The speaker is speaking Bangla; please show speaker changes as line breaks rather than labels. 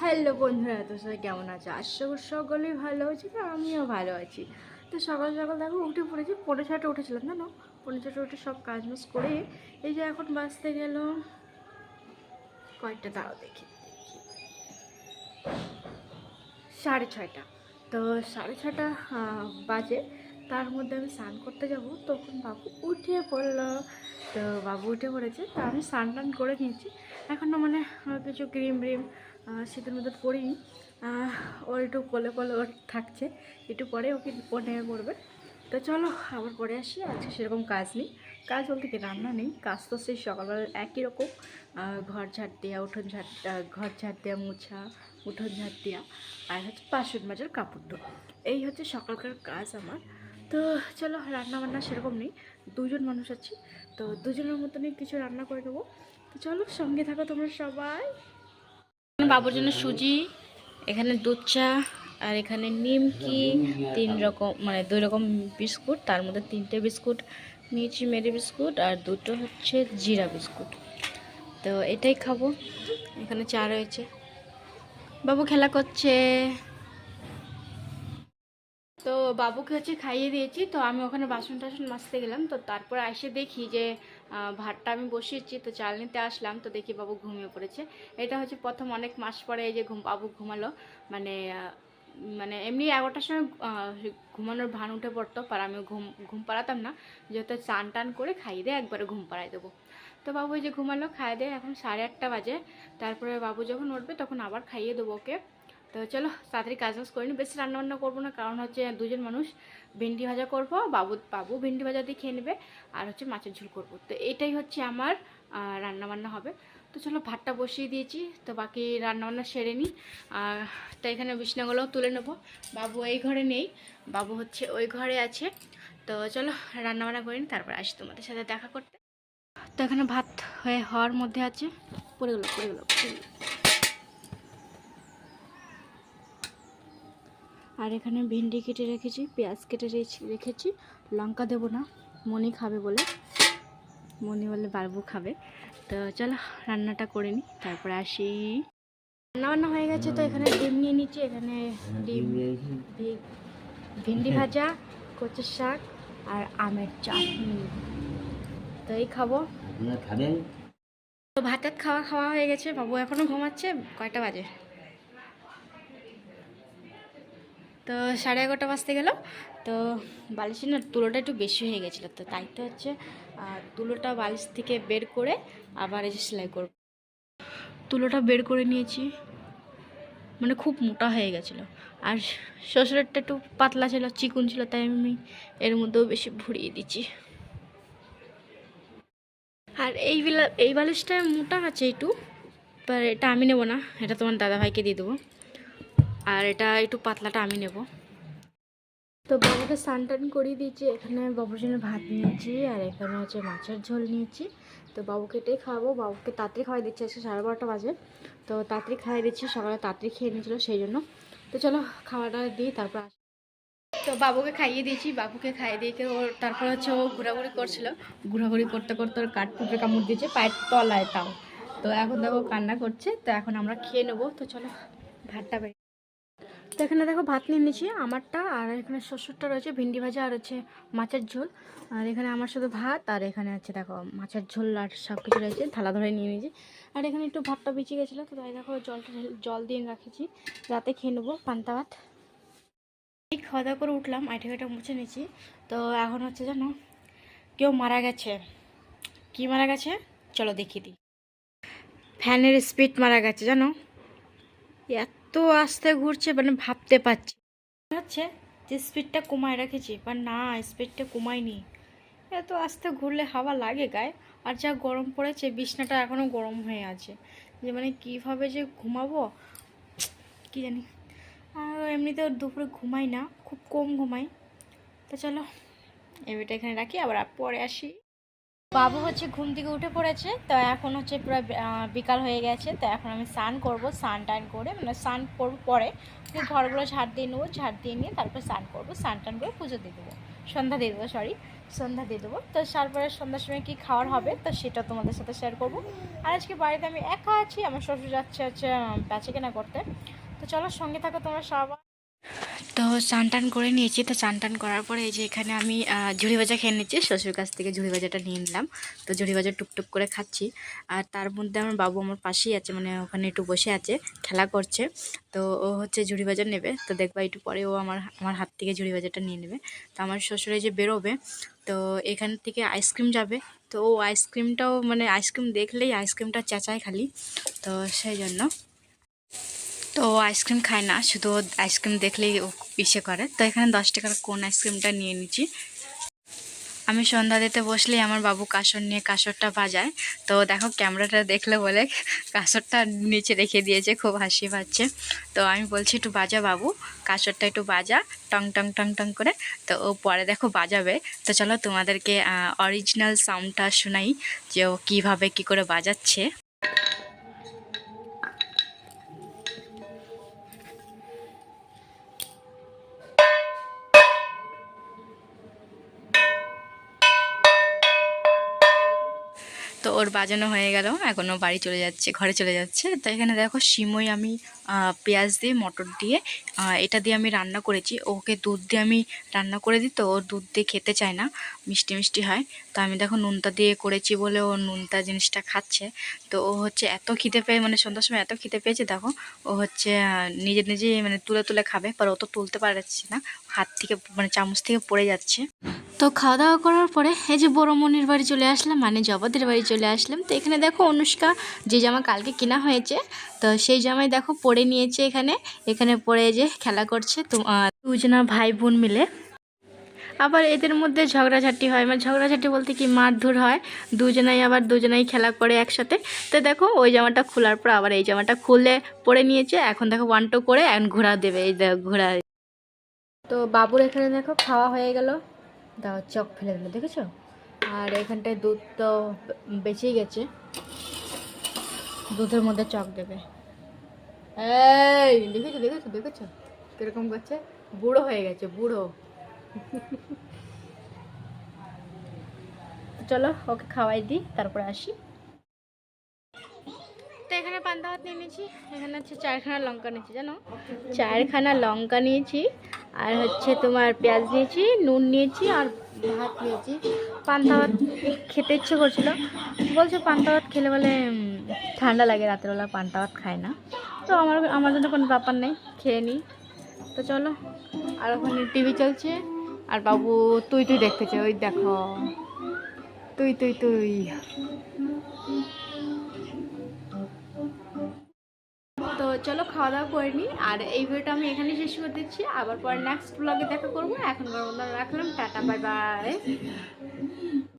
হ্যালো বন্ধুরা, তো সবাই কেমন আছে? আশা করি সকলেই ভালো আছে তো আমিও ভালো আছি। তো সকাল সকাল দেখো উঠে পড়েছি পনেরো ছটা উঠেছিলাম না না পনেরো ছটা উঠে সব কাজ বাজ করে এই যে এখন বাঁচতে গেল কয়েকটা, দাঁড়াও দেখি। সাড়ে ছয়টা। তো সাড়ে ছটা বাজে, তার মধ্যে আমি স্নান করতে যাব, তখন বাবু উঠে পড়ল। তো বাবু উঠে পড়েছে, তো আমি স্নান টান করে নিয়েছি। এখনও মানে কিছু ক্রিম ব্রিম শীতের মধ্যে পরিনি ওর একটু কোলে কোলে ওর থাকছে। একটু পরে ওকে নেমে পড়বে তো চলো, আবার পরে আসি। আজকে সেরকম কাজ নেই। কাজ বলতে কি, রান্না নেই। কাজ তো সেই সকালবেলা একই রকম। ঘর ঝাড় দেওয়া উঠোন ঝাড় ঘর ঝাড় দেওয়া মোছা, উঠোন ঝাড় দেওয়া আর হচ্ছে বাসন মাজার কাপড় ধোয়া। এই হচ্ছে সকালকার কাজ আমার। তো চলো, রান্না বান্না সেরকম নেই। দুজন মানুষ আছি। তো দুজনের মতনই কিছু রান্না করে নেব। তো চলো, সঙ্গে থাকো তোমরা সবাই। বাবুর জন্য সুজি, এখানে দুধ চা, আর এখানে নিমকি, তিন রকম মানে দুই রকম বিস্কুট, তার মধ্যে তিনটে বিস্কুট নিয়েছি, মেরি বিস্কুট, আর দুটো হচ্ছে জিরা বিস্কুট। তো এটাই খাব, এখানে চা রয়েছে। বাবু খেলা করছে। বাবুকে হচ্ছে খাইয়ে দিয়েছি, তো আমি ওখানে বাসন টাসন মাজতে গেলাম, তো তারপর এসে দেখি যে ভাতটা আমি বসিয়েছি, তো চাল নিতে আসলাম, তো দেখি বাবু ঘুমিয়ে পড়েছে। এটা হচ্ছে প্রথম অনেক মাস পরে এই যে ঘুম, বাবু ঘুমালো মানে মানে এমনি এগারোটার সময় ঘুমানোর ভান উঠে পড়তো আর আমি ঘুম ঘুম পাড়াতাম না, যেহেতু চান টান করে খাইয়ে দিয়ে একবারে ঘুম পাড়াই দেবো। তো বাবু এই যে ঘুমালো, খাইয়ে দিয়ে এখন সাড়ে আটটা বাজে, তারপরে বাবু যখন উঠবে তখন আবার খাইয়ে দেবো ওকে। তো চলো, তাড়াতাড়ি কাজ বাজ করে নি। বেশি রান্না বান্না করব না, কারণ হচ্ছে দুজন মানুষ, ভেন্ডি ভাজা করব, বাবু বাবু ভেন্ডি ভাজা দিয়ে খেয়ে নেবে, আর হচ্ছে মাছের ঝোল করব। তো এটাই হচ্ছে আমার রান্না বান্না হবে। তো চলো, ভাতটা বসিয়ে দিয়েছি, তো বাকি রান্নাবান্না সেরে নিই আর তো এখানে বিছনাগুলো তুলে নেব। বাবু এই ঘরে নেই, বাবু হচ্ছে ওই ঘরে আছে। তো চলো, রান্নাবান্না করে নিই তারপর আসি তোমাদের সাথে দেখা করতে। তো এখানে ভাত হয়ে হওয়ার মধ্যে আছে পড়ে গেলো পড়ে গেলো পড়ে গেলো আর এখানে ভেন্ডি কেটে রেখেছি পেঁয়াজ কেটে রেখেছি- লঙ্কা দেবো না মনি খাবে বলে। মনি বলে বাবু খাবে। তো চলো রান্নাটা করে নিই তারপরে আসি। রান্না বান্না হয়ে গেছে তো এখানে ডিম নিয়ে নিচ্ছি। এখানে ডিম ভেন্ডি ভাজা কচুর শাক আর আমের চাটনি তো এই খাব।
খাবেন?
তো ভাত টাত খাওয়া খাওয়া হয়ে গেছে। বাবু এখনও ঘুমাচ্ছে কয়টা বাজে? তো সাড়ে এগারোটা বাজতে গেল। তো বালিশের না তুলোটা একটু বেশি হয়ে গেছিল, তো তাই তো হচ্ছে তুলোটা বালিশ থেকে বের করে আবার এসে সেলাই করব। তুলোটা বের করে নিয়েছি মানে খুব মোটা হয়ে গেছিল। আর শ্বশুরেরটা একটু পাতলা ছিল, চিকুন ছিল, তাই আমি এর মধ্যেও বেশি ভরিয়ে দিচ্ছি। আর এই এই বালিশটা মোটা আছে একটু, এবার এটা আমি নেব না, এটা তোমার দাদাভাইকে দিয়ে দেবো। আর এটা একটু পাতলাটা আমি নেব। তো বাবুকে স্নান টান করিয়ে দিয়েছি, এখানে বাবুর জন্য ভাত নিয়েছি আর এখানে হচ্ছে মাছের ঝোল নিয়েছি। তো বাবুকে এটাই খাওয়াবো, বাবুকে তাড়াতাড়ি খাওয়াই দিচ্ছি, আজকে সাড়ে বারোটা বাজে। তো তাড়াতাড়ি খাইয়ে দিচ্ছি, সকালে তাড়াতাড়ি খেয়ে নিয়েছিলো সেই জন্য। তো চলো খাওয়াটা দিই, তারপর। তো বাবুকে খাইয়ে দিয়েছি, বাবুকে খাইয়ে দিয়ে ওর তারপর হচ্ছে ও ঘোরাঘুরি করছিল। ঘোরাঘুরি করতে করতে ওর কাঠ পুকুরে কামড় দিয়েছে পায়ের তলায় তাও। তো এখন দেখো কান্না করছে, তো এখন আমরা খেয়ে নেব। তো চলো ভাতটা বের তো এখানে দেখো ভাত নিয়ে নিয়েছি, আমারটা আর এখানে শ্বশুরটা রয়েছে, ভিন্ডি ভাজা আর হচ্ছে মাছের ঝোল। আর এখানে আমার শুধু ভাত, আর এখানে হচ্ছে দেখো মাছের ঝোল আর সব কিছু রয়েছে, থালা ধরে নিয়ে নিয়েছি। আর এখানে একটু ভাতটা বেঁচে গেছিল, তো তাই দেখো জলটা জল দিয়ে রাখেছি, রাতে খেয়ে নেব পান্তা ভাত। এই খাওয়া দাওয়া করে উঠলাম আইটা ঘাটা মুছে নিয়েছি, তো এখন হচ্ছে জানো কেউ মারা গেছে। কি মারা গেছে? চলো দেখিয়ে দিই। ফ্যানের স্পিড মারা গেছে, জানো? এত আস্তে ঘুরছে মানে ভাবতে পারছি হচ্ছে যে স্পিডটা কমায় রেখেছি বা না স্পিডটা কমায়নি এত আস্তে ঘুরলে হাওয়া লাগে গায়ে, আর যা গরম পড়েছে, বিছনাটা এখনও গরম হয়ে আছে। যে মানে কীভাবে যে ঘুমাবো, কি জানি। আর এমনিতেও দুপুরে ঘুমাই না, খুব কম ঘুমাই। তো চলো এবারটা এখানে রাখি, আবার পরে আসি। বাবু হচ্ছে ঘুম থেকে উঠে পড়েছে, তো এখন হচ্ছে পুরো বিকাল হয়ে গেছে, তো এখন আমি স্নান করব, স্নান টান করে মানে স্নান করব পরে ঘরগুলো ঝাড় দিয়ে নেব, ঝাড় দিয়ে নিয়ে তারপর স্নান করব, স্নান টান করে পুজো দিয়ে দেবো, সন্ধ্যা দিয়ে দেবো সরি সন্ধ্যা দিয়ে দেবো, তো তারপরে সন্ধ্যার সময় কী খাওয়ার হবে, তো সেটা তোমাদের সাথে শেয়ার করব, আর আজকে বাড়িতে আমি একা আছি, আমার শ্বশুর যাচ্ছে হচ্ছে বেচে কেনা করতে, তো চলো সঙ্গে থাকো তোমরা সবাই। তো চান টান করে নিয়েছি। তো চান টান করার পরে এই যে এখানে আমি ঝুড়ি ভাজা খেয়ে নিচ্ছি। শ্বশুর কাছ থেকে ঝুড়ি ভাজাটা নিয়ে নিলাম। তো ঝুড়ি ভাজা টুকটুক করে খাচ্ছি। আর তার মধ্যে আমার বাবু আমার পাশেই আছে মানে ওখানে একটু বসে আছে, খেলা করছে। তো ও হচ্ছে ঝুড়ি ভাজা নেবে। তো দেখবা একটু পরে ও আমার আমার হাত থেকে ঝুড়ি ভাজাটা নিয়ে নেবে। তো আমার শ্বশুরে যে বেরোবে, তো এখান থেকে আইসক্রিম যাবে। তো ও আইসক্রিমটাও মানে আইসক্রিম দেখলেই আইসক্রিমটা চেঁচায় খালি। তো সেই জন্য। তো আইসক্রিম খায় না, শুধু আইসক্রিম দেখলেই ইসে করে। তো এখানে দশ টাকার কোন আইসক্রিমটা নিয়ে নিচ্ছি। আমি সন্ধ্যা দিতে বসলেই আমার বাবু কাসর নিয়ে কাসরটা বাজায়। তো দেখো ক্যামেরাটা দেখলে বলে কাসরটা নিচে রেখে দিয়েছে, খুব হাসি পাচ্ছে। তো আমি বলছি, একটু বাজা বাবু, কাসরটা একটু বাজা। টং টং টং টং করে। তো ও পরে দেখো বাজাবে। তো চলো তোমাদেরকে অরিজিনাল সাউন্ডটা শোনাই যে ও কীভাবে কী করে বাজাচ্ছে। তো ওর বাজানো হয়ে গেল, এখন ও বাড়ি চলে যাচ্ছে, ঘরে চলে যাচ্ছে। তো এখানে দেখো সিমই আমি পেঁয়াজ দিয়ে, মটর দিয়ে এটা দিয়ে আমি রান্না করেছি। ওকে দুধ দিয়ে আমি রান্না করে দিই, তো ও দুধ দিয়ে খেতে চায় না, মিষ্টি মিষ্টি হয়। তো আমি দেখো নুনতা দিয়ে করেছি বলে ও নুনতা জিনিসটা খাচ্ছে। তো ও হচ্ছে এত খিদে পেয়ে মানে সন্ধ্যার সময় এত খিদে পেয়েছে, দেখো। ও হচ্ছে নিজে নিজে মানে তুলে তুলে খাবে, পর ও তো তুলতে পারছে না। হাত থেকে মানে চামচ থেকে পড়ে যাচ্ছে। তো খাওয়া দাওয়া করার পরে এই যে বড় মনির বাড়ি চলে আসলাম মানে জবাদের বাড়ি চলে আসলাম। তো এখানে দেখো অনুষ্কা, যে জামা কালকে কেনা হয়েছে, তো সেই জামাই দেখো পরে নিয়েছে এখানে। এখানে পরে যে খেলা করছে তো দুজনা ভাই বোন মিলে। আবার এদের মধ্যে ঝগড়াঝাটি হয় মানে ঝগড়াঝাটি বলতে কি মারধর হয়। দুজনাই আবার দুজনাই খেলা করে একসাথে। তো দেখো ওই জামাটা খোলার পর আবার এই জামাটা খুলে পরে নিয়েছে। এখন দেখো ওয়ান টু করে, এখন ঘোরা দেবে, এই ঘোরা তো বাবুর এখানে দেখো খাওয়া হয়ে গেল। দাও, চক ফেলে দিল, দেখেছ? আর এখানটায় দুধ তো বেঁচেই গেছে। দুধের মধ্যে চক দেবে। এই, দেখেছ দেখেছ দেখেছ? কীরকম করছে? বুড়ো হয়ে গেছে, বুড়ো। চলো, ওকে খাওয়াই দিই, তারপরে আসি। তো এখানে পান্তা ভাত নিয়ে নিয়েছি। এখানে হচ্ছে চারখানা লঙ্কা নিয়েছি, জানো? চারখানা লঙ্কা নিয়েছি। আর হচ্ছে তোমার পেঁয়াজ নিয়েছি, নুন নিয়েছি আর ভাত নিয়েছি। পান্তা ভাত খেতে ইচ্ছে করছিল। বলছে পান্তা ভাত খেলে বলে ঠান্ডা লাগে রাত্রেবেলা পান্তা ভাত খায় না। তো আমার আমার জন্য কোনো ব্যাপার নেই, খেয়ে নিই। তো চলো, আর ওখানে টিভি চলছে। আর বাবু তুই তুই দেখতেছে ওই দেখো। তুই তুই তুই। চলো খাওয়া দাওয়া করে নিই। আর এই ভিডিওটা আমি এখানে শেষ করে দিচ্ছি। আবার পরে নেক্সট ব্লগে দেখা করব। এখন রাখলাম। Tata bye bye